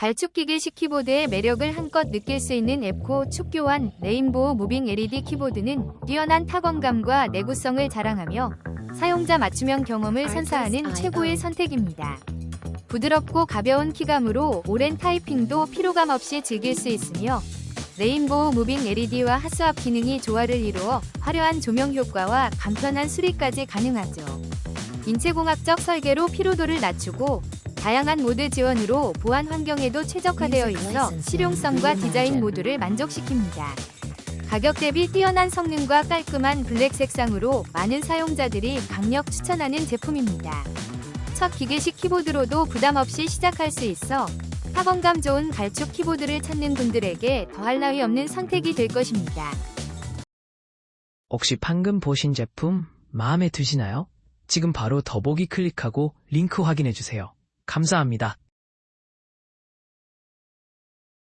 발축 기계 식 키보드의 매력을 한껏 느낄 수 있는 앱코 축교환 레인보우 무빙 LED 키보드는 뛰어난 타건감과 내구성을 자랑하며 사용자 맞춤형 경험을 선사하는 최고의 선택입니다. 부드럽고 가벼운 키감으로 오랜 타이핑도 피로감 없이 즐길 수 있으며 레인보우 무빙 LED와 하수압 기능이 조화를 이루어 화려한 조명 효과와 간편한 수리까지 가능하죠. 인체공학적 설계로 피로도를 낮추고 다양한 모드 지원으로 보안 환경에도 최적화되어 있어 실용성과 디자인 모두를 만족시킵니다. 가격 대비 뛰어난 성능과 깔끔한 블랙 색상으로 많은 사용자들이 강력 추천하는 제품입니다. 첫 기계식 키보드로도 부담 없이 시작할 수 있어 타건감 좋은 발축 키보드를 찾는 분들에게 더할 나위 없는 선택이 될 것입니다. 혹시 방금 보신 제품 마음에 드시나요? 지금 바로 더보기 클릭하고 링크 확인해 주세요. 감사합니다.